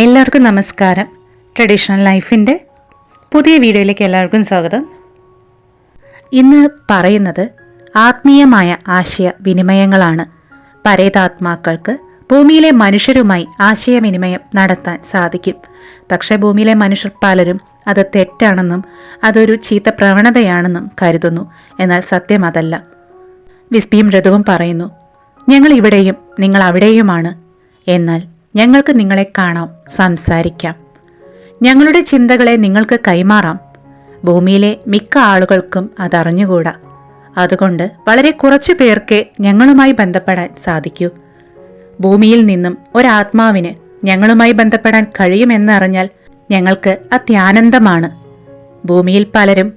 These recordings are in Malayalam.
എല്ലാവർക്കും നമസ്കാരം. ട്രഡീഷണൽ ലൈഫിന്റെ പുതിയ വീഡിയോയിലേക്ക് എല്ലാവർക്കും സ്വാഗതം. ഇന്ന് പറയുന്നത് ആത്മീയമായ ആശയവിനിമയങ്ങളാണ് പരേതാത്മാക്കൾക്ക് ഭൂമിയിലെ മനുഷ്യരുമായി ആശയവിനിമയം നടത്താൻ സാധിക്കും. പക്ഷേ ഭൂമിയിലെ മനുഷ്യർ പലരും അത് തെറ്റാണെന്നും അതൊരു ചീത്ത പ്രവണതയാണെന്നും കരുതുന്നു. എന്നാൽ സത്യം അതല്ല. വിസ്പിയും ഋതുവും പറയുന്നു ഞങ്ങൾ ഇവിടെയും നിങ്ങൾ അവിടെയുമാണ്. എന്നാൽ ഞങ്ങൾക്ക് നിങ്ങളെ കാണാം സംസാരിക്കാം. ഞങ്ങളുടെ ചിന്തകളെ നിങ്ങൾക്ക് കൈമാറാം. ഭൂമിയിലെ മിക്ക ആളുകൾക്കും അതറിഞ്ഞുകൂടാ. അതുകൊണ്ട് വളരെ കുറച്ചു പേർക്ക് ഞങ്ങളുമായി ബന്ധപ്പെടാൻ സാധിക്കൂ. ഭൂമിയിൽ നിന്നും ഒരാത്മാവിന് ഞങ്ങളുമായി ബന്ധപ്പെടാൻ കഴിയുമെന്നറിഞ്ഞാൽ ഞങ്ങൾക്ക് അത്യാനന്ദമാണ്. ഭൂമിയിൽ പലരും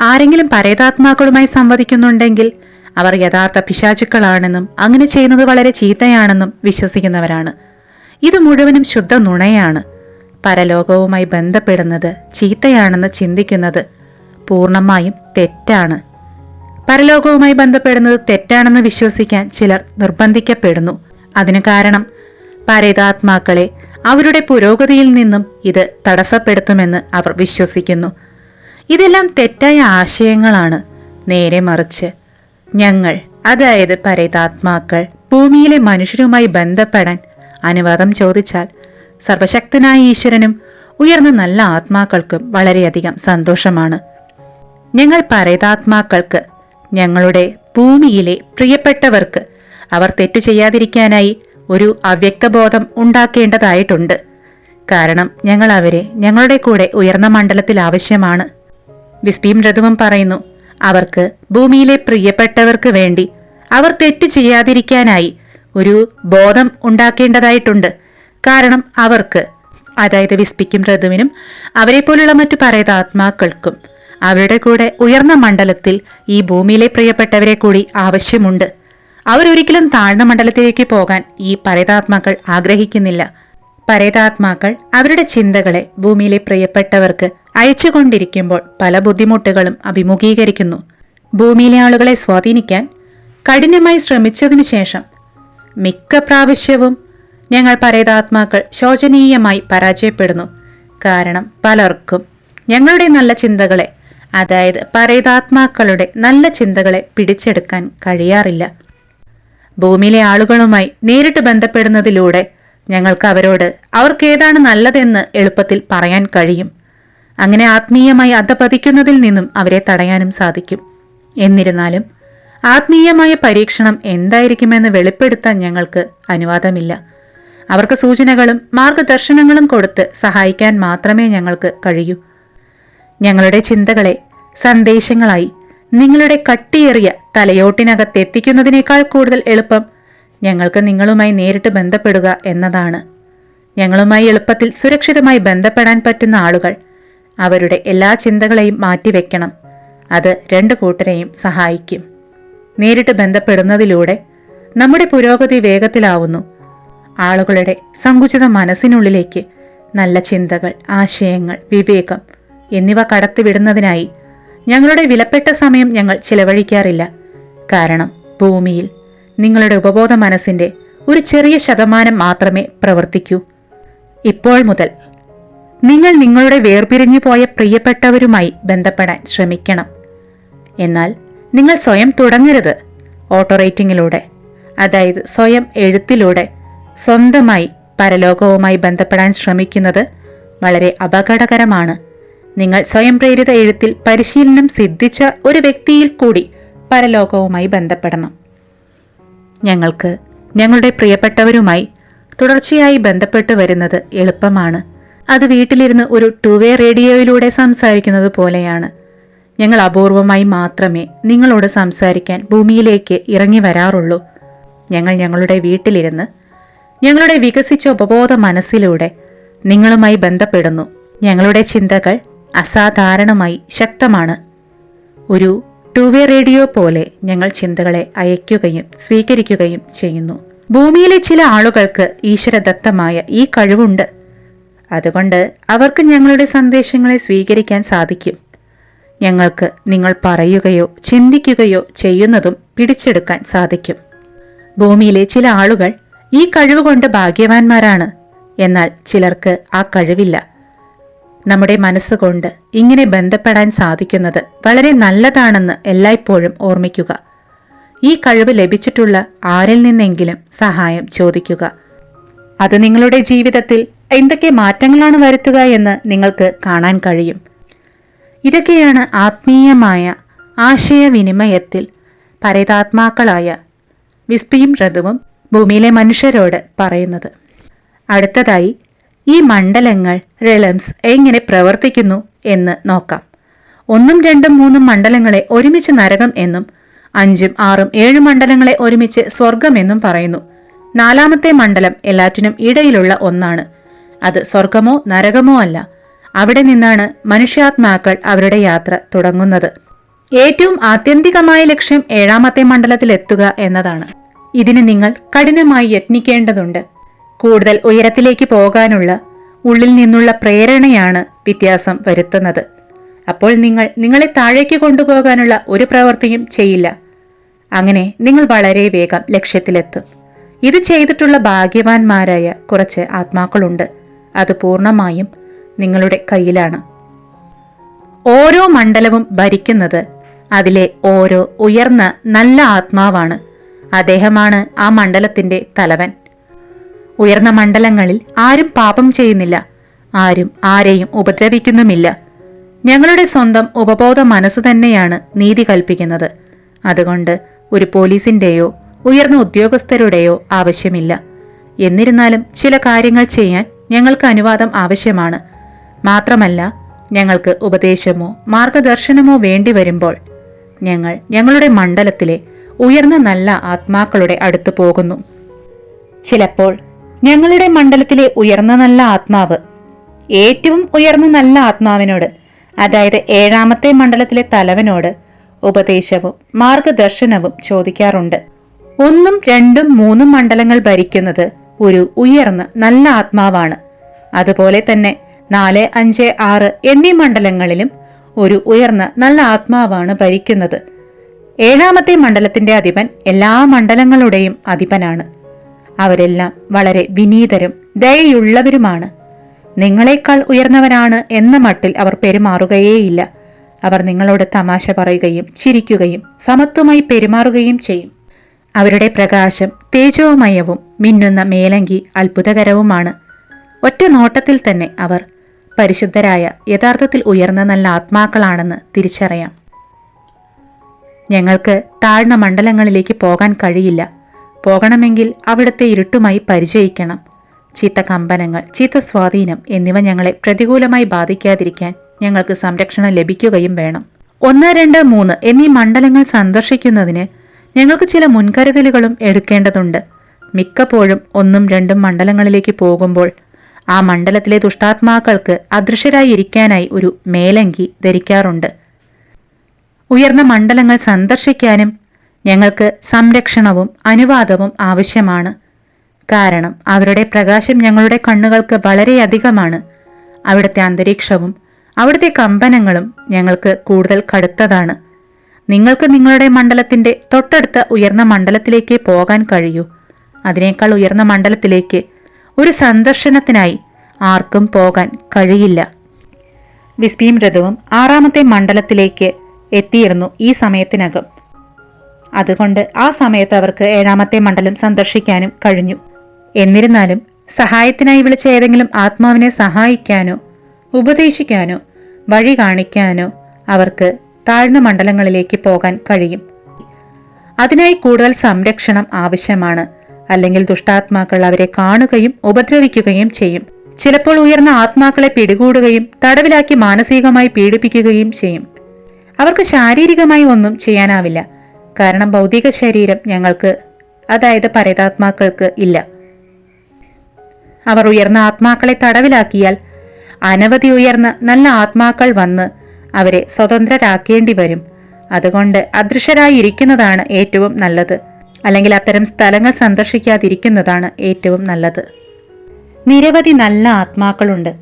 ആരെങ്കിലും പരേതാത്മാക്കളുമായി സംവദിക്കുന്നുണ്ടെങ്കിൽ അവർ യഥാർത്ഥ പിശാചുക്കളാണെന്നും അങ്ങനെ ചെയ്യുന്നത് വളരെ ചീത്തയാണെന്നും വിശ്വസിക്കുന്നവരാണ്. ഇത് മുഴുവനും ശുദ്ധ നുണയാണ്. പരലോകവുമായി ബന്ധപ്പെടുന്നത് ചീത്തയാണെന്ന് ചിന്തിക്കുന്നത് പൂർണമായും തെറ്റാണ്. പരലോകവുമായി ബന്ധപ്പെടുന്നത് തെറ്റാണെന്ന് വിശ്വസിക്കാൻ ചിലർ നിർബന്ധിക്കപ്പെടുന്നു. അതിനു കാരണം പരേതാത്മാക്കളെ അവരുടെ പുരോഗതിയിൽ നിന്നും ഇത് തടസ്സപ്പെടുത്തുമെന്ന് അവർ വിശ്വസിക്കുന്നു. ഇതെല്ലാം തെറ്റായ ആശയങ്ങളാണ്. നേരെ മറിച്ച് ഞങ്ങൾ അതായത് പരേതാത്മാക്കൾ ഭൂമിയിലെ മനുഷ്യരുമായി ബന്ധപ്പെടാൻ അനുവാദം ചോദിച്ചാൽ സർവശക്തനായ ഈശ്വരനും ഉയർന്ന നല്ല ആത്മാക്കൾക്കും വളരെയധികം സന്തോഷമാണ്. ഞങ്ങൾ പരേതാത്മാക്കൾക്ക് ഞങ്ങളുടെ ഭൂമിയിലെ പ്രിയപ്പെട്ടവർക്ക് അവർ തെറ്റു ചെയ്യാതിരിക്കാനായി ഒരു അവ്യക്തബോധം ഉണ്ടാക്കേണ്ടതായിട്ടുണ്ട്. കാരണം ഞങ്ങൾ അവരെ ഞങ്ങളുടെ കൂടെ ഉയർന്ന മണ്ഡലത്തിൽ ആവശ്യമാണ്. വിസ്പിയും ഋതുവും പറയുന്നു അവർക്ക് ഭൂമിയിലെ പ്രിയപ്പെട്ടവർക്ക് വേണ്ടി അവർ തെറ്റ് ചെയ്യാതിരിക്കാനായി ഒരു ബോധം ഉണ്ടാക്കേണ്ടതായിട്ടുണ്ട്. കാരണം അവർക്ക് അതായത് വിസ്പിക്കും ഋതുവിനും അവരെ പോലുള്ള മറ്റു പറയുന്ന ആത്മാക്കൾക്കും അവരുടെ കൂടെ ഉയർന്ന മണ്ഡലത്തിൽ ഈ ഭൂമിയിലെ പ്രിയപ്പെട്ടവരെ കൂടി ആവശ്യമുണ്ട്. അവരൊരിക്കലും താഴ്ന്ന മണ്ഡലത്തിലേക്ക് പോകാൻ ഈ പരേതാത്മാക്കൾ ആഗ്രഹിക്കുന്നില്ല. പരേതാത്മാക്കൾ അവരുടെ ചിന്തകളെ ഭൂമിയിലെ പ്രിയപ്പെട്ടവർക്ക് അയച്ചുകൊണ്ടിരിക്കുമ്പോൾ പല ബുദ്ധിമുട്ടുകളും അഭിമുഖീകരിക്കുന്നു. ഭൂമിയിലെ ആളുകളെ സ്വാധീനിക്കാൻ കഠിനമായി ശ്രമിച്ചതിനു ശേഷം മിക്ക പ്രാവശ്യവും ഞങ്ങൾ പരേതാത്മാക്കൾ ശോചനീയമായി പരാജയപ്പെടുന്നു. കാരണം പലർക്കും ഞങ്ങളുടെ നല്ല ചിന്തകളെ അതായത് പരേതാത്മാക്കളുടെ നല്ല ചിന്തകളെ പിടിച്ചെടുക്കാൻ കഴിയാറില്ല. ഭൂമിയിലെ ആളുകളുമായി നേരിട്ട് ബന്ധപ്പെടുന്നതിലൂടെ ഞങ്ങൾക്ക് അവരോട് അവർക്ക് ഏതാണ് നല്ലതെന്ന് എളുപ്പത്തിൽ പറയാൻ കഴിയും. അങ്ങനെ ആത്മീയമായി അധപതിക്കുന്നതിൽ നിന്നും അവരെ തടയാനും സാധിക്കും. എന്നിരുന്നാലും ആത്മീയമായ പരീക്ഷണം എന്തായിരിക്കുമെന്ന് വെളിപ്പെടുത്താൻ ഞങ്ങൾക്ക് അനുവാദമില്ല. അവർക്ക് സൂചനകളും മാർഗദർശനങ്ങളും കൊടുത്ത് സഹായിക്കാൻ മാത്രമേ ഞങ്ങൾക്ക് കഴിയൂ. ഞങ്ങളുടെ ചിന്തകളെ സന്ദേശങ്ങളായി നിങ്ങളുടെ കട്ടിയേറിയ തലയോട്ടിനകത്തെത്തിക്കുന്നതിനേക്കാൾ കൂടുതൽ എളുപ്പം ഞങ്ങൾക്ക് നിങ്ങളുമായി നേരിട്ട് ബന്ധപ്പെടുക എന്നതാണ്. ഞങ്ങളുമായി എളുപ്പത്തിൽ സുരക്ഷിതമായി ബന്ധപ്പെടാൻ പറ്റുന്ന ആളുകൾ അവരുടെ എല്ലാ ചിന്തകളെയും മാറ്റിവെക്കണം. അത് രണ്ട് കൂട്ടരെയും സഹായിക്കും. നേരിട്ട് ബന്ധപ്പെടുന്നതിലൂടെ നമ്മുടെ പുരോഗതി വേഗത്തിലാവുന്നു. ആളുകളുടെ സങ്കുചിത മനസ്സിനുള്ളിലേക്ക് നല്ല ചിന്തകൾ ആശയങ്ങൾ വിവേകം എന്നിവ കടത്തിവിടുന്നതിനായി ഞങ്ങളുടെ വിലപ്പെട്ട സമയം ഞങ്ങൾ ചിലവഴിക്കാറില്ല. കാരണം ഭൂമിയിൽ നിങ്ങളുടെ ഉപബോധ മനസ്സിന്റെ ഒരു ചെറിയ ശതമാനം മാത്രമേ പ്രവർത്തിക്കൂ. ഇപ്പോൾ മുതൽ നിങ്ങൾ നിങ്ങളുടെ വേർപിരിഞ്ഞു പോയ പ്രിയപ്പെട്ടവരുമായി ബന്ധപ്പെടാൻ ശ്രമിക്കണം. എന്നാൽ നിങ്ങൾ സ്വയം തുടങ്ങരുത്. ഓട്ടോ റൈറ്റിങ്ങിലൂടെ അതായത് സ്വയം എഴുത്തിലൂടെ സ്വന്തമായി പരലോകവുമായി ബന്ധപ്പെടാൻ ശ്രമിക്കുന്നത് വളരെ അപകടകരമാണ്. നിങ്ങൾ സ്വയം പ്രേരിത എഴുത്തിൽ പരിശീലനം സിദ്ധിച്ച ഒരു വ്യക്തിയിൽ കൂടി പരലോകവുമായി ബന്ധപ്പെടണം. ഞങ്ങൾക്ക് ഞങ്ങളുടെ പ്രിയപ്പെട്ടവരുമായി തുടർച്ചയായി ബന്ധപ്പെട്ട് വരുന്നത് എളുപ്പമാണ്. അത് വീട്ടിലിരുന്ന് ഒരു ടു വേ റേഡിയോയിലൂടെ സംസാരിക്കുന്നത് പോലെയാണ്. ഞങ്ങൾ അപൂർവമായി മാത്രമേ നിങ്ങളോട് സംസാരിക്കാൻ ഭൂമിയിലേക്ക് ഇറങ്ങി വരാറുള്ളൂ. ഞങ്ങൾ ഞങ്ങളുടെ വീട്ടിലിരുന്ന് ഞങ്ങളുടെ വികസിച്ച ഉപബോധ മനസ്സിലൂടെ നിങ്ങളുമായി ബന്ധപ്പെടുന്നു. ഞങ്ങളുടെ ചിന്തകൾ അസാധാരണമായി ശക്തമാണ്. ഒരു ടു വേ റേഡിയോ പോലെ ഞങ്ങൾ ചിന്തകളെ അയയ്ക്കുകയും സ്വീകരിക്കുകയും ചെയ്യുന്നു. ഭൂമിയിലെ ചില ആളുകൾക്ക് ഈശ്വരദത്തമായ ഈ കഴിവുണ്ട്. അതുകൊണ്ട് അവർക്ക് ഞങ്ങളുടെ സന്ദേശങ്ങളെ സ്വീകരിക്കാൻ സാധിക്കും. ഞങ്ങൾക്ക് നിങ്ങൾ പറയുകയോ ചിന്തിക്കുകയോ ചെയ്യുന്നതും പിടിച്ചെടുക്കാൻ സാധിക്കും. ഭൂമിയിലെ ചില ആളുകൾ ഈ കഴിവുകൊണ്ട് ഭാഗ്യവാന്മാരാണ്. എന്നാൽ ചിലർക്ക് ആ കഴിവില്ല. നമ്മുടെ മനസ്സുകൊണ്ട് ഇങ്ങനെ ബന്ധപ്പെടാൻ സാധിക്കുന്നത് വളരെ നല്ലതാണെന്ന് എല്ലായ്പ്പോഴും ഓർമ്മിക്കുക. ഈ കഴിവ് ലഭിച്ചിട്ടുള്ള ആരിൽ നിന്നെങ്കിലും സഹായം ചോദിക്കുക. അത് നിങ്ങളുടെ ജീവിതത്തിൽ എന്തൊക്കെ മാറ്റങ്ങളാണ് വരുത്തുക എന്ന് നിങ്ങൾക്ക് കാണാൻ കഴിയും. ഇതൊക്കെയാണ് ആത്മീയമായ ആശയവിനിമയത്തിൽ പരേതാത്മാക്കളായ വിസ്പിയും ഋതുവും ഭൂമിയിലെ മനുഷ്യരോട് പറയുന്നത്. അടുത്തതായി ഈ മണ്ഡലങ്ങൾ റിലംസ് എങ്ങനെ പ്രവർത്തിക്കുന്നു എന്ന് നോക്കാം. ഒന്നും രണ്ടും മൂന്നും മണ്ഡലങ്ങളെ ഒരുമിച്ച് നരകം എന്നും അഞ്ചും ആറും ഏഴും മണ്ഡലങ്ങളെ ഒരുമിച്ച് സ്വർഗം എന്നും പറയുന്നു. നാലാമത്തെ മണ്ഡലം എല്ലാറ്റിനും ഇടയിലുള്ള ഒന്നാണ്. അത് സ്വർഗമോ നരകമോ അല്ല. അവിടെ നിന്നാണ് മനുഷ്യാത്മാക്കൾ അവരുടെ യാത്ര തുടങ്ങുന്നത്. ഏറ്റവും ആത്യന്തികമായ ലക്ഷ്യം ഏഴാമത്തെ മണ്ഡലത്തിൽ എത്തുക എന്നതാണ്. ഇതിന് നിങ്ങൾ കഠിനമായി യത്നിക്കേണ്ടതുണ്ട്. കൂടുതൽ ഉയരത്തിലേക്ക് പോകാനുള്ള ഉള്ളിൽ നിന്നുള്ള പ്രേരണയാണ് വ്യത്യാസം വരുത്തുന്നത്. അപ്പോൾ നിങ്ങൾ നിങ്ങളെ താഴേക്ക് കൊണ്ടുപോകാനുള്ള ഒരു പ്രവൃത്തിയും ചെയ്യില്ല. അങ്ങനെ നിങ്ങൾ വളരെ വേഗം ലക്ഷ്യത്തിലെത്തും. ഇത് ചെയ്തിട്ടുള്ള ഭാഗ്യവാന്മാരായ കുറച്ച് ആത്മാക്കളുണ്ട്. അത് പൂർണമായും നിങ്ങളുടെ കയ്യിലാണ്. ഓരോ മണ്ഡലവും ഭരിക്കുന്നത് അതിലെ ഓരോ ഉയർന്ന നല്ല ആത്മാവാണ്. അദ്ദേഹമാണ് ആ മണ്ഡലത്തിന്റെ തലവൻ. ഉയർന്ന മണ്ഡലങ്ങളിൽ ആരും പാപം ചെയ്യുന്നില്ല. ആരും ആരെയും ഉപദ്രവിക്കുന്നുമില്ല. ഞങ്ങളുടെ സ്വന്തം ഉപബോധ മനസ്സ് തന്നെയാണ് നീതി കൽപ്പിക്കുന്നത്. അതുകൊണ്ട് ഒരു പോലീസിന്റെയോ ഉയർന്ന ഉദ്യോഗസ്ഥരുടെയോ ആവശ്യമില്ല. എന്നിരുന്നാലും ചില കാര്യങ്ങൾ ചെയ്യാൻ ഞങ്ങൾക്ക് അനുവാദം ആവശ്യമാണ്. മാത്രമല്ല ഞങ്ങൾക്ക് ഉപദേശമോ മാർഗദർശനമോ വേണ്ടി വരുമ്പോൾ ഞങ്ങൾ ഞങ്ങളുടെ മണ്ഡലത്തിലെ ഉയർന്ന നല്ല ആത്മാക്കളുടെ അടുത്ത് പോകുന്നു. ചിലപ്പോൾ ഞങ്ങളുടെ മണ്ഡലത്തിലെ ഉയർന്ന നല്ല ആത്മാവ് ഏറ്റവും ഉയർന്ന നല്ല ആത്മാവിനോട് അതായത് ഏഴാമത്തെ മണ്ഡലത്തിലെ തലവനോട് ഉപദേശവും മാർഗദർശനവും ചോദിക്കാറുണ്ട്. ഒന്നും രണ്ടും മൂന്നും മണ്ഡലങ്ങൾ ഭരിക്കുന്നത് ഒരു ഉയർന്ന നല്ല ആത്മാവാണ്. അതുപോലെ തന്നെ നാല് അഞ്ച് ആറ് എന്നീ മണ്ഡലങ്ങളിലും ഒരു ഉയർന്ന നല്ല ആത്മാവാണ് ഭരിക്കുന്നത്. ഏഴാമത്തെ മണ്ഡലത്തിന്റെ അധിപൻ എല്ലാ മണ്ഡലങ്ങളുടെയും അധിപനാണ്. അവരെല്ലാം വളരെ വിനീതരും ദയയുള്ളവരുമാണ്. നിങ്ങളെക്കാൾ ഉയർന്നവരാണ് എന്ന മട്ടിൽ അവർ പെരുമാറുകയേയില്ല. അവർ നിങ്ങളോട് തമാശ പറയുകയും ചിരിക്കുകയും സമത്വമായി പെരുമാറുകയും ചെയ്യും. അവരുടെ പ്രകാശം തേജോമയവും മിന്നുന്ന മേലങ്കി അത്ഭുതകരവുമാണ്. ഒറ്റ നോട്ടത്തിൽ തന്നെ അവർ പരിശുദ്ധരായ യഥാർത്ഥത്തിൽ ഉയർന്ന നല്ല ആത്മാക്കളാണെന്ന് തിരിച്ചറിയാം. ഞങ്ങൾക്ക് താഴ്ന്ന മണ്ഡലങ്ങളിലേക്ക് പോകാൻ കഴിയില്ല. പോകണമെങ്കിൽ അവിടുത്തെ ഇരുട്ടുമായി പരിചയിക്കണം. ചീത്ത കമ്പനങ്ങൾ ചീത്ത സ്വാധീനം എന്നിവ ഞങ്ങളെ പ്രതികൂലമായി ബാധിക്കാതിരിക്കാൻ ഞങ്ങൾക്ക് സംരക്ഷണം ലഭിക്കുകയും വേണം. ഒന്ന് രണ്ട് മൂന്ന് എന്നീ മണ്ഡലങ്ങൾ സന്ദർശിക്കുന്നതിന് ഞങ്ങൾക്ക് ചില മുൻകരുതലുകളും എടുക്കേണ്ടതുണ്ട്. മിക്കപ്പോഴും ഒന്നും രണ്ടും മണ്ഡലങ്ങളിലേക്ക് പോകുമ്പോൾ ആ മണ്ഡലത്തിലെ ദുഷ്ടാത്മാക്കൾക്ക് അദൃശ്യരായി ഇരിക്കാനായി ഒരു മേലങ്കി ധരിക്കാറുണ്ട്. ഉയർന്ന മണ്ഡലങ്ങൾ സന്ദർശിക്കാനും ഞങ്ങൾക്ക് സംരക്ഷണവും അനുവാദവും ആവശ്യമാണ്. കാരണം അവരുടെ പ്രകാശം ഞങ്ങളുടെ കണ്ണുകൾക്ക് വളരെയധികമാണ്. അവിടുത്തെ അന്തരീക്ഷവും അവിടുത്തെ കമ്പനങ്ങളും ഞങ്ങൾക്ക് കൂടുതൽ കടുത്തതാണ്. നിങ്ങൾക്ക് നിങ്ങളുടെ മണ്ഡലത്തിന്റെ തൊട്ടടുത്ത ഉയർന്ന മണ്ഡലത്തിലേക്ക് പോകാൻ കഴിയൂ. അതിനേക്കാൾ ഉയർന്ന മണ്ഡലത്തിലേക്ക് ഒരു സന്ദർശനത്തിനായി ആർക്കും പോകാൻ കഴിയില്ല. വിസ്പീം രഥവും ആറാമത്തെ മണ്ഡലത്തിലേക്ക് എത്തിയിരുന്നു ഈ സമയത്തിനകം. അതുകൊണ്ട് ആ സമയത്ത് അവർക്ക് ഏഴാമത്തെ മണ്ഡലം സന്ദർശിക്കാനും കഴിഞ്ഞു. എന്നിരുന്നാലും സഹായത്തിനായി വിളിച്ച ഏതെങ്കിലും ആത്മാവിനെ സഹായിക്കാനോ ഉപദേശിക്കാനോ വഴി കാണിക്കാനോ അവർക്ക് താഴ്ന്ന മണ്ഡലങ്ങളിലേക്ക് പോകാൻ കഴിയും. അതിനായി കൂടുതൽ സംരക്ഷണം ആവശ്യമാണ്. അല്ലെങ്കിൽ ദുഷ്ടാത്മാക്കൾ അവരെ കാണുകയും ഉപദ്രവിക്കുകയും ചെയ്യും. ചിലപ്പോൾ ഉയർന്ന ആത്മാക്കളെ പിടികൂടുകയും തടവിലാക്കി മാനസികമായി പീഡിപ്പിക്കുകയും ചെയ്യും. അവർക്ക് ശാരീരികമായി ഒന്നും ചെയ്യാനാവില്ല. കാരണം ഭൗതിക ശരീരം ഞങ്ങൾക്ക് അതായത് പരേതാത്മാക്കൾക്ക് ഇല്ല. അവർ ഉയർന്ന ആത്മാക്കളെ തടവിലാക്കിയാൽ അനവധി ഉയർന്ന നല്ല ആത്മാക്കൾ വന്ന് അവരെ സ്വതന്ത്രരാക്കേണ്ടി വരും. അതുകൊണ്ട് അദൃശ്യരായി ഇരിക്കുന്നതാണ് ഏറ്റവും നല്ലത്. അല്ലെങ്കിൽ അത്തരം സ്ഥലങ്ങൾ സന്ദർശിക്കാതിരിക്കുന്നതാണ് ഏറ്റവും നല്ലത്. നിരവധി നല്ല ആത്മാക്കളുണ്ട്.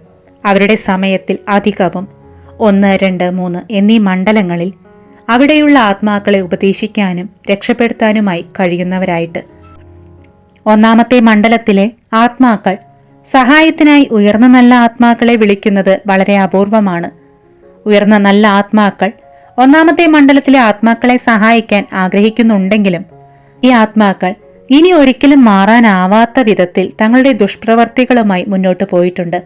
അവരുടെ സമയത്തിൽ അധികവും ഒന്ന് രണ്ട് മൂന്ന് എന്നീ മണ്ഡലങ്ങളിൽ അവിടെയുള്ള ആത്മാക്കളെ ഉപദേശിക്കാനും രക്ഷപ്പെടുത്താനുമായി കഴിയുന്നവരായിട്ട്. ഒന്നാമത്തെ മണ്ഡലത്തിലെ ആത്മാക്കൾ സഹായത്തിനായി ഉയർന്ന നല്ല ആത്മാക്കളെ വിളിക്കുന്നത് വളരെ അപൂർവമാണ്. ഉയർന്ന നല്ല ആത്മാക്കൾ ഒന്നാമത്തെ മണ്ഡലത്തിലെ ആത്മാക്കളെ സഹായിക്കാൻ ആഗ്രഹിക്കുന്നുണ്ടെങ്കിലും ഈ ആത്മാക്കൾ ഇനി ഒരിക്കലും മാറാനാവാത്ത വിധത്തിൽ തങ്ങളുടെ ദുഷ്പ്രവർത്തികളുമായി മുന്നോട്ട് പോയിട്ടുണ്ട്.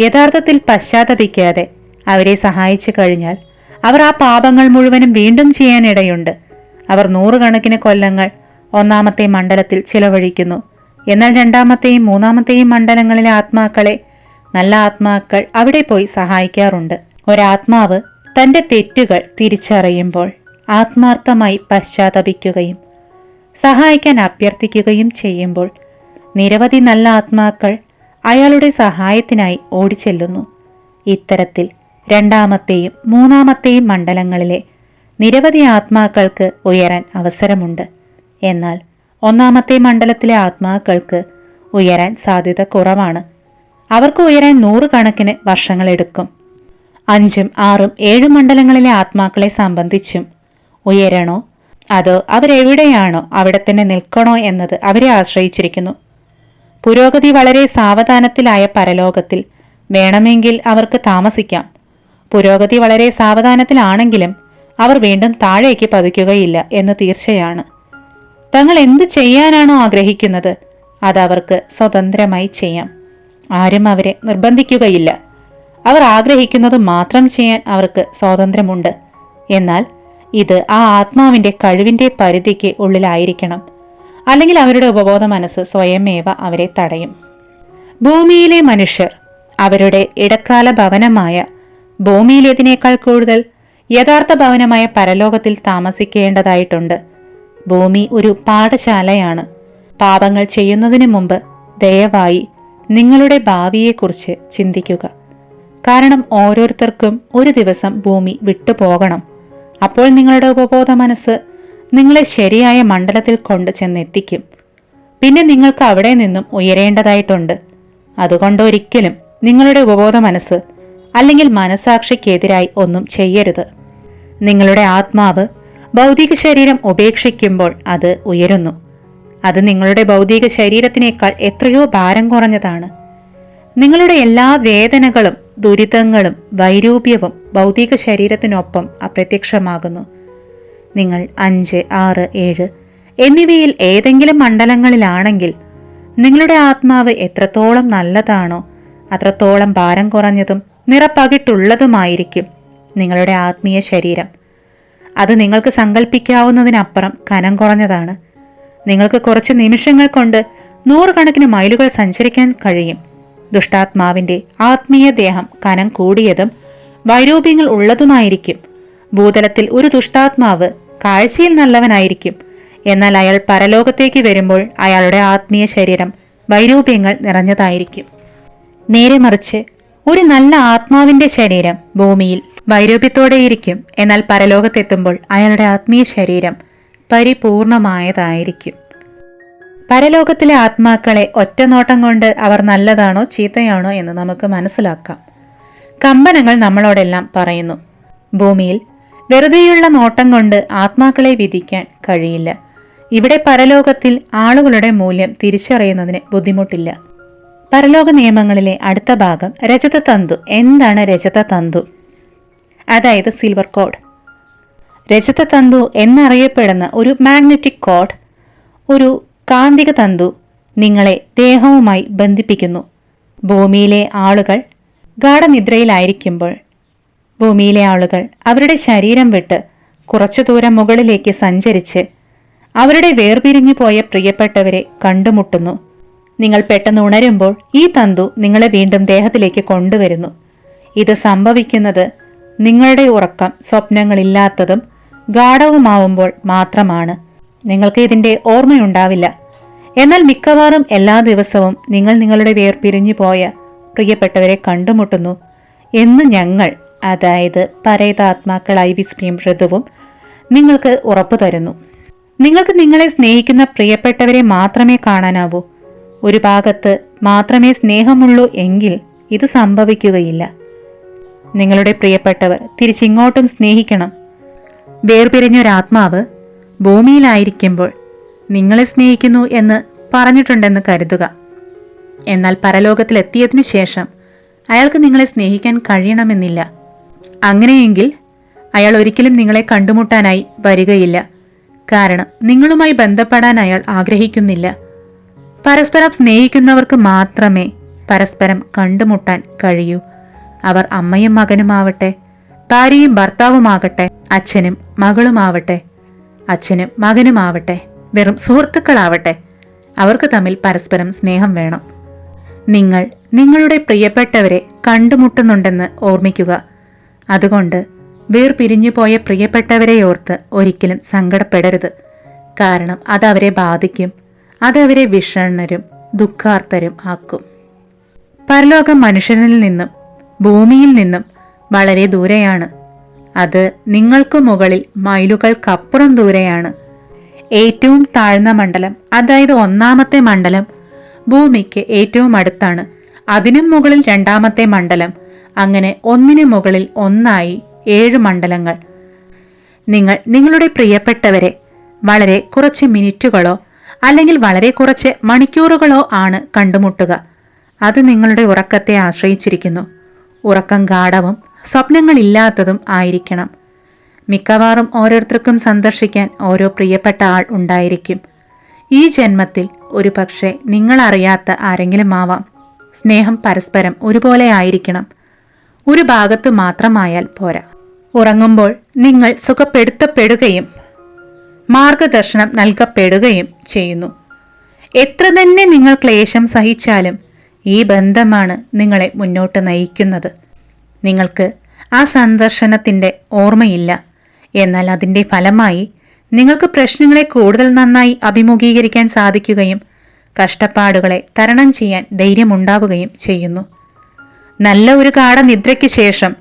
യഥാർത്ഥത്തിൽ പശ്ചാത്തപിക്കാതെ അവരെ സഹായിച്ചു കഴിഞ്ഞാൽ അവർ ആ പാപങ്ങൾ മുഴുവനും വീണ്ടും ചെയ്യാനിടയുണ്ട്. അവർ നൂറുകണക്കിന് കൊല്ലങ്ങൾ ഒന്നാമത്തെ മണ്ഡലത്തിൽ ചിലവഴിക്കുന്നു. എന്നാൽ രണ്ടാമത്തെയും മൂന്നാമത്തെയും മണ്ഡലങ്ങളിലെ ആത്മാക്കളെ നല്ല ആത്മാക്കൾ അവിടെ പോയി സഹായിക്കാറുണ്ട്. ഒരാത്മാവ് തന്റെ തെറ്റുകൾ തിരിച്ചറിയുമ്പോൾ ആത്മാർത്ഥമായി പശ്ചാത്തപിക്കുകയും സഹായിക്കാൻ അഭ്യർത്ഥിക്കുകയും ചെയ്യുമ്പോൾ നിരവധി നല്ല ആത്മാക്കൾ അയാളുടെ സഹായത്തിനായി ഓടിച്ചെല്ലുന്നു. ഇത്തരത്തിൽ രണ്ടാമത്തെയും മൂന്നാമത്തെയും മണ്ഡലങ്ങളിലെ നിരവധി ആത്മാക്കൾക്ക് ഉയരാൻ അവസരമുണ്ട്. എന്നാൽ ഒന്നാമത്തെ മണ്ഡലത്തിലെ ആത്മാക്കൾക്ക് ഉയരാൻ സാധ്യത കുറവാണ്. അവർക്ക് ഉയരാൻ നൂറുകണക്കിന് വർഷങ്ങളെടുക്കും അഞ്ചും ആറും ഏഴും മണ്ഡലങ്ങളിലെ ആത്മാക്കളെ സംബന്ധിച്ചും ഉയരണോ അതോ അവരെവിടെയാണോ അവിടെ തന്നെ നിൽക്കണോ എന്നത് അവരെ ആശ്രയിച്ചിരിക്കുന്നു. പുരോഗതി വളരെ സാവധാനത്തിലായ പരലോകത്തിൽ വേണമെങ്കിൽ അവർക്ക് താമസിക്കാം. പുരോഗതി വളരെ സാവധാനത്തിലാണെങ്കിലും അവർ വീണ്ടും താഴേക്ക് പതിക്കുകയില്ല എന്ന് തീർച്ചയാണ്. തങ്ങൾ എന്ത് ചെയ്യാനാണോ ആഗ്രഹിക്കുന്നത് അത് അവർക്ക് സ്വതന്ത്രമായി ചെയ്യാം. ആരും അവരെ നിർബന്ധിക്കുകയില്ല. അവർ ആഗ്രഹിക്കുന്നത് മാത്രം ചെയ്യാൻ അവർക്ക് സ്വാതന്ത്ര്യമുണ്ട്. എന്നാൽ ഇത് ആ ആത്മാവിന്റെ കഴിവിന്റെ പരിധിക്ക് ഉള്ളിലായിരിക്കണം. അല്ലെങ്കിൽ അവരുടെ ഉപബോധ മനസ്സ് സ്വയമേവ അവരെ തടയും. ഭൂമിയിലെ മനുഷ്യർ അവരുടെ ഇടക്കാല ഭവനമായ ഭൂമിയിലേതിനേക്കാൾ കൂടുതൽ യഥാർത്ഥ ഭവനമായ പരലോകത്തിൽ താമസിക്കേണ്ടതായിട്ടുണ്ട്. ഭൂമി ഒരു പാഠശാലയാണ്. പാപങ്ങൾ ചെയ്യുന്നതിന് മുമ്പ് ദയവായി നിങ്ങളുടെ ഭാവിയെക്കുറിച്ച് ചിന്തിക്കുക. കാരണം ഓരോരുത്തർക്കും ഒരു ദിവസം ഭൂമി വിട്ടുപോകണം. അപ്പോൾ നിങ്ങളുടെ ഉപബോധ മനസ്സ് നിങ്ങളെ ശരിയായ മണ്ഡലത്തിൽ കൊണ്ട് ചെന്നെത്തിക്കും. പിന്നെ നിങ്ങൾക്ക് അവിടെ നിന്നും ഉയരേണ്ടതായിട്ടുണ്ട്. അതുകൊണ്ട് ഒരിക്കലും നിങ്ങളുടെ ഉപബോധ മനസ്സ് അല്ലെങ്കിൽ മനസാക്ഷിക്കെതിരായി ഒന്നും ചെയ്യരുത്. നിങ്ങളുടെ ആത്മാവ് ഭൗതിക ശരീരം ഉപേക്ഷിക്കുമ്പോൾ അത് ഉയരുന്നു. അത് നിങ്ങളുടെ ഭൗതിക ശരീരത്തിനേക്കാൾ എത്രയോ ഭാരം കുറഞ്ഞതാണ്. നിങ്ങളുടെ എല്ലാ വേദനകളും ദുരിതങ്ങളും വൈരൂപ്യവും ഭൗതിക ശരീരത്തിനൊപ്പം അപ്രത്യക്ഷമാകുന്നു. നിങ്ങൾ അഞ്ച് ആറ് ഏഴ് എന്നിവയിൽ ഏതെങ്കിലും മണ്ഡലങ്ങളിലാണെങ്കിൽ നിങ്ങളുടെ ആത്മാവ് എത്രത്തോളം നല്ലതാണോ അത്രത്തോളം ഭാരം കുറഞ്ഞതും നിറപ്പകിട്ടുള്ളതുമായിരിക്കും നിങ്ങളുടെ ആത്മീയ ശരീരം. അത് നിങ്ങൾക്ക് സങ്കല്പിക്കാവുന്നതിനപ്പുറം കനം കുറഞ്ഞതാണ്. നിങ്ങൾക്ക് കുറച്ച് നിമിഷങ്ങൾ കൊണ്ട് നൂറുകണക്കിന് മൈലുകൾ സഞ്ചരിക്കാൻ കഴിയും. ദുഷ്ടാത്മാവിന്റെ ആത്മീയദേഹം കനം കൂടിയതും വൈരൂപ്യങ്ങൾ ഉള്ളതുമായിരിക്കും. ഭൂതലത്തിൽ ഒരു ദുഷ്ടാത്മാവ് കാഴ്ചയിൽ നല്ലവനായിരിക്കും. എന്നാൽ അയാൾ പരലോകത്തേക്ക് വരുമ്പോൾ അയാളുടെ ആത്മീയ ശരീരം വൈരൂപ്യങ്ങൾ നിറഞ്ഞതായിരിക്കും. നേരെ മറിച്ച് ഒരു നല്ല ആത്മാവിന്റെ ശരീരം ഭൂമിയിൽ വൈരൂപ്യത്തോടെയിരിക്കും. എന്നാൽ പരലോകത്തെത്തുമ്പോൾ അയാളുടെ ആത്മീയ ശരീരം പരിപൂർണമായതായിരിക്കും. പരലോകത്തിലെ ആത്മാക്കളെ ഒറ്റനോട്ടം കൊണ്ട് അവർ നല്ലതാണോ ചീത്തയാണോ എന്ന് നമുക്ക് മനസ്സിലാക്കാം. കമ്പനങ്ങൾ നമ്മളോടെല്ലാം പറയുന്നു ഭൂമിയിൽ വെറുതെയുള്ള നോട്ടം കൊണ്ട് ആത്മാക്കളെ വിധിക്കാൻ കഴിയില്ല. ഇവിടെ പരലോകത്തിൽ ആളുകളുടെ മൂല്യം തിരിച്ചറിയുന്നതിന് ബുദ്ധിമുട്ടില്ല. പരലോക നിയമങ്ങളിലെ അടുത്ത ഭാഗം രജത തന്തു. എന്താണ് രജത തന്തു? അതായത് സിൽവർ കോഡ്. രജത തന്തു എന്നറിയപ്പെടുന്ന ഒരു മാഗ്നറ്റിക് കോഡ് ഒരു കാന്തിക തന്തു നിങ്ങളെ ദേഹവുമായി ബന്ധിപ്പിക്കുന്നു. ഭൂമിയിലെ ആളുകൾ ഗാഠനിദ്രയിലായിരിക്കുമ്പോൾ ഭൂമിയിലെ ആളുകൾ അവരുടെ ശരീരം വിട്ട് കുറച്ചു ദൂരം മുകളിലേക്ക് സഞ്ചരിച്ച് അവരുടെ വേർപിരിഞ്ഞു പോയ പ്രിയപ്പെട്ടവരെ കണ്ടുമുട്ടുന്നു. നിങ്ങൾ പെട്ടെന്ന് ഉണരുമ്പോൾ ഈ തന്തു നിങ്ങളെ വീണ്ടും ദേഹത്തിലേക്ക് കൊണ്ടുവരുന്നു. ഇത് സംഭവിക്കുന്നത് നിങ്ങളുടെ ഉറക്കം സ്വപ്നങ്ങളില്ലാത്തതും ഗാഠവുമാവുമ്പോൾ മാത്രമാണ്. നിങ്ങൾക്ക് ഇതിന്റെ ഓർമ്മയുണ്ടാവില്ല. എന്നാൽ മിക്കവാറും എല്ലാ ദിവസവും നിങ്ങൾ നിങ്ങളുടെ വേർപിരിഞ്ഞു പോയ പ്രിയപ്പെട്ടവരെ കണ്ടുമുട്ടുന്നു എന്ന് ഞങ്ങൾ അതായത് പരേതാത്മാക്കളായി വിസ്മയം ഋതുവും നിങ്ങൾക്ക് ഉറപ്പു തരുന്നു. നിങ്ങൾക്ക് നിങ്ങളെ സ്നേഹിക്കുന്ന പ്രിയപ്പെട്ടവരെ മാത്രമേ കാണാനാവൂ. ഒരു ഭാഗത്ത് മാത്രമേ സ്നേഹമുള്ളൂ എങ്കിൽ ഇത് സംഭവിക്കുകയില്ല. നിങ്ങളുടെ പ്രിയപ്പെട്ടവർ തിരിച്ചിങ്ങോട്ടും സ്നേഹിക്കണം. വേർപിരിഞ്ഞൊരാത്മാവ് ഭൂമിയിലായിരിക്കുമ്പോൾ നിങ്ങളെ സ്നേഹിക്കുന്നു എന്ന് പറഞ്ഞിട്ടുണ്ടെന്ന് കരുതുക. എന്നാൽ പരലോകത്തിലെത്തിയതിനു ശേഷം അയാൾക്ക് നിങ്ങളെ സ്നേഹിക്കാൻ കഴിയണമെന്നില്ല. അങ്ങനെയെങ്കിൽ അയാൾ ഒരിക്കലും നിങ്ങളെ കണ്ടുമുട്ടാനായി വരികയില്ല. കാരണം നിങ്ങളുമായി ബന്ധപ്പെടാൻ അയാൾ ആഗ്രഹിക്കുന്നില്ല. പരസ്പരം സ്നേഹിക്കുന്നവർക്ക് മാത്രമേ പരസ്പരം കണ്ടുമുട്ടാൻ കഴിയൂ. അവർ അമ്മയും മകനുമാവട്ടെ ഭാര്യയും ഭർത്താവുമാകട്ടെ അച്ഛനും മകളുമാവട്ടെ അച്ഛനും മകനുമാവട്ടെ. വെറും സുഹൃത്തുക്കളാവട്ടെ. അവർക്ക് തമ്മിൽ പരസ്പരം സ്നേഹം വേണം. നിങ്ങൾ നിങ്ങളുടെ പ്രിയപ്പെട്ടവരെ കണ്ടുമുട്ടുന്നുണ്ടെന്ന് ഓർമ്മിക്കുക. അതുകൊണ്ട് വേർപിരിഞ്ഞു പോയ പ്രിയപ്പെട്ടവരെ ഓർത്ത് ഒരിക്കലും സങ്കടപ്പെടരുത്. കാരണം അതവരെ ബാധിക്കും അതവരെ വിഷണ്ണരും ദുഃഖാർത്തരും ആക്കും. പരലോകം മനുഷ്യനിൽ നിന്നും ഭൂമിയിൽ നിന്നും വളരെ ദൂരെയാണ്. അത് നിങ്ങൾക്ക് മുകളിൽ മൈലുകൾക്കപ്പുറം ദൂരെയാണ്. ഏറ്റവും താഴ്ന്ന മണ്ഡലം അതായത് ഒന്നാമത്തെ മണ്ഡലം ഭൂമിക്ക് ഏറ്റവും അടുത്താണ്. അതിനും മുകളിൽ രണ്ടാമത്തെ മണ്ഡലം അങ്ങനെ ഒന്നിനു മുകളിൽ ഒന്നായി ഏഴ് മണ്ഡലങ്ങൾ. നിങ്ങൾ നിങ്ങളുടെ പ്രിയപ്പെട്ടവരെ വളരെ കുറച്ച് മിനിറ്റുകളോ അല്ലെങ്കിൽ വളരെ കുറച്ച് മണിക്കൂറുകളോ ആണ് കണ്ടുമുട്ടുക. അത് നിങ്ങളുടെ ഉറക്കത്തെ ആശ്രയിച്ചിരിക്കുന്നു. ഉറക്കം ഗാഠവും സ്വപ്നങ്ങളില്ലാത്തതും ആയിരിക്കണം. മിക്കവാറും ഓരോരുത്തർക്കും സന്ദർശിക്കാൻ ഓരോ പ്രിയപ്പെട്ട ആൾ ഉണ്ടായിരിക്കും. ഈ ജന്മത്തിൽ ഒരു പക്ഷേ നിങ്ങളറിയാത്ത ആരെങ്കിലും ആവാം. സ്നേഹം പരസ്പരം ഒരുപോലെ ആയിരിക്കണം. ഒരു ഭാഗത്ത് മാത്രമായാൽ പോരാ. ഉറങ്ങുമ്പോൾ നിങ്ങൾ സുഖപ്പെടുത്തപ്പെടുകയും മാർഗദർശനം നൽകപ്പെടുകയും ചെയ്യുന്നു. എത്ര തന്നെ നിങ്ങൾ ക്ലേശം സഹിച്ചാലും ഈ ബന്ധമാണ് നിങ്ങളെ മുന്നോട്ട് നയിക്കുന്നത്. നിങ്ങൾക്ക് ആ സന്ദർശനത്തിന്റെ ഓർമ്മയില്ല. എന്നാൽ അതിന്റെ ഫലമായി നിങ്ങൾക്ക് പ്രശ്നങ്ങളെ കൂടുതൽ നന്നായി അഭിമുഖീകരിക്കാൻ സാധിക്കുകയും കഷ്ടപ്പാടുകളെ തരണം ചെയ്യാൻ ധൈര്യമുണ്ടാവുകയും ചെയ്യുന്നു. നല്ല ഒരു ഗാഠനിദ്രയ്ക്ക് ശേഷം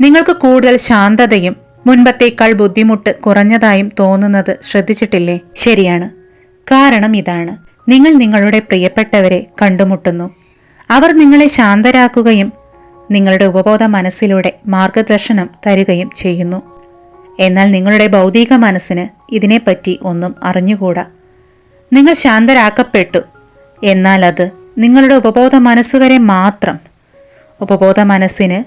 നിങ്ങൾക്ക് കൂടുതൽ ശാന്തതയും മുൻപത്തേക്കാൾ ബുദ്ധിമുട്ട് കുറഞ്ഞതായും തോന്നുന്നത് ശ്രദ്ധിച്ചിട്ടില്ലേ? ശരിയാണ്. കാരണം ഇതാണ്. നിങ്ങൾ നിങ്ങളുടെ പ്രിയപ്പെട്ടവരെ കണ്ടുമുട്ടുന്നു. അവർ നിങ്ങളെ ശാന്തരാക്കുകയും നിങ്ങളുടെ ഉപബോധ മനസ്സിലൂടെ മാർഗദർശനം തരികയും ചെയ്യുന്നു. എന്നാൽ നിങ്ങളുടെ ഭൗതിക മനസ്സിന് ഇതിനെപ്പറ്റി ഒന്നും അറിഞ്ഞുകൂടാ. നിങ്ങൾ ശാന്തരാക്കപ്പെട്ടു. എന്നാൽ അത് നിങ്ങളുടെ ഉപബോധ മനസ്സ് മാത്രം. ഉപബോധ മനസ്സിന്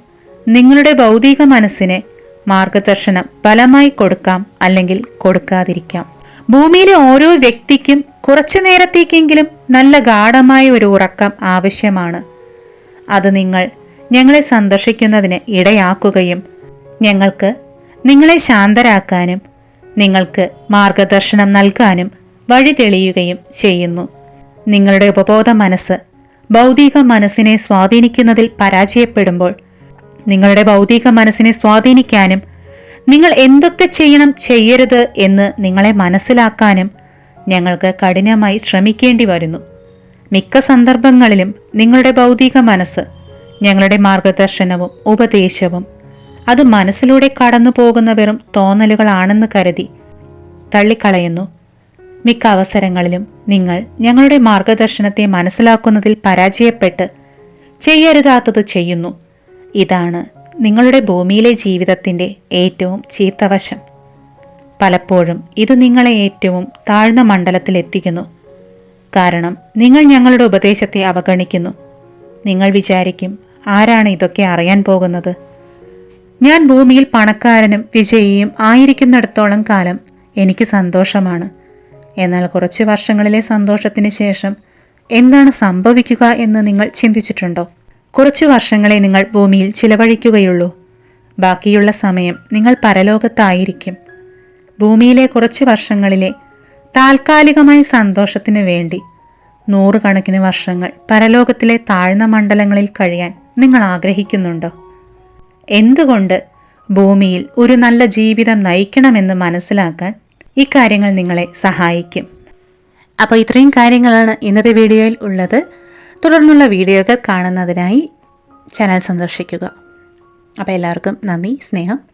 നിങ്ങളുടെ ഭൗതിക മനസ്സിന് മാർഗദർശനം ഫലമായി കൊടുക്കാം അല്ലെങ്കിൽ കൊടുക്കാതിരിക്കാം. ഭൂമിയിലെ ഓരോ വ്യക്തിക്കും കുറച്ചു നേരത്തേക്കെങ്കിലും നല്ല ഗാഠമായ ഒരു ഉറക്കം ആവശ്യമാണ്. അത് നിങ്ങൾ ഞങ്ങളെ സന്ദർശിക്കുന്നതിന് ഇടയാക്കുകയും ഞങ്ങൾക്ക് നിങ്ങളെ ശാന്തരാക്കാനും നിങ്ങൾക്ക് മാർഗദർശനം നൽകാനും വഴി തെളിയുകയും ചെയ്യുന്നു. നിങ്ങളുടെ ഉപബോധ മനസ്സ് ഭൗതിക മനസ്സിനെ സ്വാധീനിക്കുന്നതിൽ പരാജയപ്പെടുമ്പോൾ നിങ്ങളുടെ ഭൗതിക മനസ്സിനെ സ്വാധീനിക്കാനും നിങ്ങൾ എന്തൊക്കെ ചെയ്യണം ചെയ്യരുത് എന്ന് നിങ്ങളെ മനസ്സിലാക്കാനും ഞങ്ങൾക്ക് കഠിനമായി ശ്രമിക്കേണ്ടി വരുന്നു. മിക്ക സന്ദർഭങ്ങളിലും നിങ്ങളുടെ ഭൗതിക മനസ്സ് ഞങ്ങളുടെ മാർഗദർശനവും ഉപദേശവും അത് മനസ്സിലൂടെ കടന്നു പോകുന്ന വെറും തോന്നലുകളാണെന്ന് കരുതി. തള്ളിക്കളയുന്നു. മിക്ക അവസരങ്ങളിലും നിങ്ങൾ ഞങ്ങളുടെ മാർഗദർശനത്തെ മനസ്സിലാക്കുന്നതിൽ പരാജയപ്പെട്ട് ചെയ്യരുതാത്തത് ചെയ്യുന്നു. ഇതാണ് നിങ്ങളുടെ ഭൂമിയിലെ ജീവിതത്തിന്റെ ഏറ്റവും ചീത്തവശം പലപ്പോഴും ഇത് നിങ്ങളെ ഏറ്റവും താഴ്ന്ന മണ്ഡലത്തിൽ എത്തിക്കുന്നു. കാരണം നിങ്ങൾ ഞങ്ങളുടെ ഉപദേശത്തെ അവഗണിക്കുന്നു. നിങ്ങൾ വിചാരിക്കും ആരാണ് ഇതൊക്കെ അറിയാൻ പോകുന്നത്. ഞാൻ ഭൂമിയിൽ പണക്കാരനും വിജയിയും ആയിരിക്കുന്നിടത്തോളം കാലം എനിക്ക് സന്തോഷമാണ്. എന്നാൽ കുറച്ച് വർഷങ്ങളിലെ സന്തോഷത്തിന് ശേഷം എന്താണ് സംഭവിക്കുക എന്ന് നിങ്ങൾ ചിന്തിച്ചിട്ടുണ്ടോ? കുറച്ച് വർഷങ്ങളെ നിങ്ങൾ ഭൂമിയിൽ ചിലവഴിക്കുകയുള്ളൂ. ബാക്കിയുള്ള സമയം നിങ്ങൾ പരലോകത്തായിരിക്കും. ഭൂമിയിലെ കുറച്ച് വർഷങ്ങളിലെ താൽക്കാലികമായ സന്തോഷത്തിന് വേണ്ടി നൂറുകണക്കിന് വർഷങ്ങൾ പരലോകത്തിലെ താഴ്ന്ന മണ്ഡലങ്ങളിൽ കഴിയാൻ നിങ്ങൾ ആഗ്രഹിക്കുന്നുണ്ടോ? എന്തുകൊണ്ട് ഭൂമിയിൽ ഒരു നല്ല ജീവിതം നയിക്കണമെന്ന് മനസ്സിലാക്കാൻ ഇക്കാര്യങ്ങൾ നിങ്ങളെ സഹായിക്കും. അപ്പോൾ ഇത്രയും കാര്യങ്ങളാണ് ഇന്നത്തെ വീഡിയോയിൽ ഉള്ളത്. തുടർന്നുള്ള വീഡിയോകൾ കാണുന്നതിനായി ചാനൽ സന്ദർശിക്കുക. അപ്പോൾ എല്ലാവർക്കും നന്ദി സ്നേഹം.